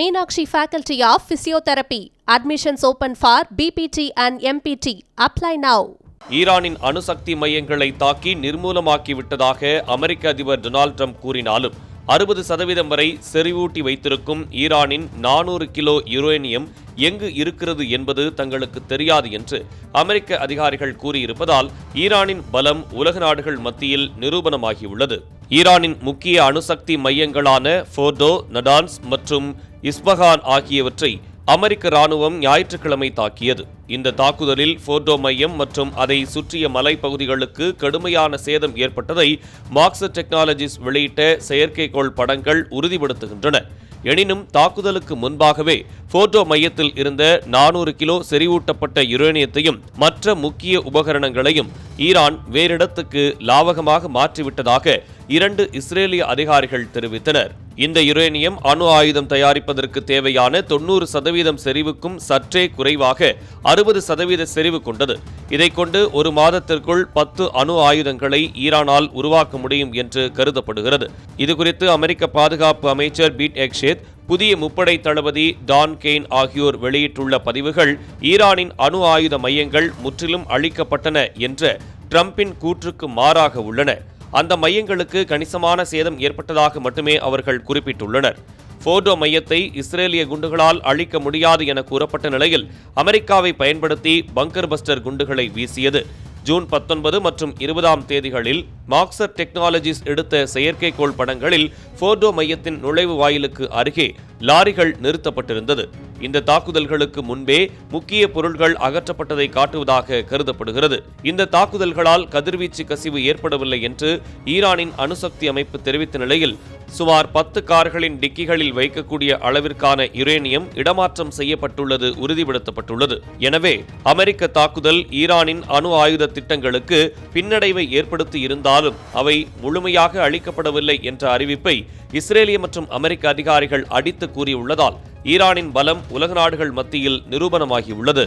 Meenakshi faculty of physiotherapy admissions open for BPT and MPT apply now ஈரானின் அணுசக்தி மையங்களை தாக்கி நிர்மூலமாக்கி விட்டதாக அமெரிக்க அதிபர் டொனால்ட் ட்ரம்ப் கூறினாலும் அறுபது சதவீதம் வரை செறிவூட்டி வைத்திருக்கும் ஈரானின் நானூறு கிலோ யுரேனியம் எங்கு இருக்கிறது என்பது தங்களுக்கு தெரியாது என்று அமெரிக்க அதிகாரிகள் கூறியிருப்பதால் ஈரானின் பலம் உலக நாடுகள் மத்தியில் நிரூபணமாகியுள்ளது. ஈரானின் முக்கிய அணுசக்தி மையங்களான ஃபோர்டோ நடான்ஸ் மற்றும் இஸ்பஹான் ஆகியவற்றை அமெரிக்க ராணுவம் ஞாயிற்றுக்கிழமை தாக்கியது. இந்த தாக்குதலில் போர்டோ மையம் மற்றும் அதை சுற்றிய மலைப்பகுதிகளுக்கு கடுமையான சேதம் ஏற்பட்டதை மார்க்ஸ் டெக்னாலஜிஸ் வெளியிட்ட செயற்கைக்கோள் படங்கள் உறுதிப்படுத்துகின்றன. எனினும் தாக்குதலுக்கு முன்பாகவே போர்டோ மையத்தில் இருந்த நானூறு கிலோ செறிவூட்டப்பட்ட யுரேனியத்தையும் மற்ற முக்கிய உபகரணங்களையும் ஈரான் வேறிடத்துக்கு லாவகமாக மாற்றிவிட்டதாக இரண்டு இஸ்ரேலிய அதிகாரிகள் தெரிவித்தனர். இந்த யுரேனியம் அணு ஆயுதம் தயாரிப்பதற்கு தேவையான தொண்ணூறு சதவீதம் செறிவுக்கும் சற்றே குறைவாக அறுபது சதவீத செறிவு கொண்டது. இதை கொண்டு ஒரு மாதத்திற்குள் பத்து அணு ஆயுதங்களை ஈரானால் உருவாக்க முடியும் என்று கருதப்படுகிறது. இதுகுறித்து அமெரிக்க பாதுகாப்பு அமைச்சர் பீட் எக்ஷேத் புதிய முப்படை தளபதி டான் கெய்ன் ஆகியோர் வெளியிட்டுள்ள பதிவுகள் ஈரானின் அணு ஆயுத மையங்கள் முற்றிலும் அழிக்கப்பட்டன என்ற ட்ரம்பின் கூற்றுக்கு மாறாக உள்ளன. அந்த மையங்களுக்கு கணிசமான சேதம் ஏற்பட்டதாக மட்டுமே அவர்கள் குறிப்பிட்டுள்ளனர். போர்டோ மையத்தை இஸ்ரேலிய குண்டுகளால் அழிக்க முடியாது என கூறப்பட்ட நிலையில் அமெரிக்காவை பயன்படுத்தி பங்கர் பஸ்டர் குண்டுகளை வீசியது. ஜூன் பத்தொன்பது மற்றும் இருபதாம் தேதிகளில் மாக்சர் டெக்னாலஜிஸ் எடுத்த செயற்கைக்கோள் படங்களில் போர்டோ மையத்தின் நுழைவு வாயிலுக்கு அருகே லாரிகள் நிறுத்தப்பட்டிருந்தது. இந்த தாக்குதல்களுக்கு முன்பே முக்கிய பொருட்கள் அகற்றப்பட்டதை காட்டுவதாக கருதப்படுகிறது. இந்த தாக்குதல்களால் கதிர்வீச்சு கசிவு ஏற்படவில்லை என்று ஈரானின் அணுசக்தி அமைப்பு தெரிவித்த நிலையில் சுமார் பத்து கார்களின் டிக்கிகளில் வைக்கக்கூடிய அளவிற்கான யுரேனியம் இடமாற்றம் செய்யப்பட்டுள்ளது உறுதிப்படுத்தப்பட்டுள்ளது. எனவே அமெரிக்க தாக்குதல் ஈரானின் அணு ஆயுத திட்டங்களுக்கு பின்னடைவை ஏற்படுத்தி இருந்தாலும் அவை முழுமையாக அளிக்கப்படவில்லை என்ற அறிவிப்பை இஸ்ரேலிய மற்றும் அமெரிக்க அதிகாரிகள் அடித்து கூறியுள்ளதால் ஈரானின் பலம் உலக நாடுகள் மத்தியில் நிரூபணமாகியுள்ளது.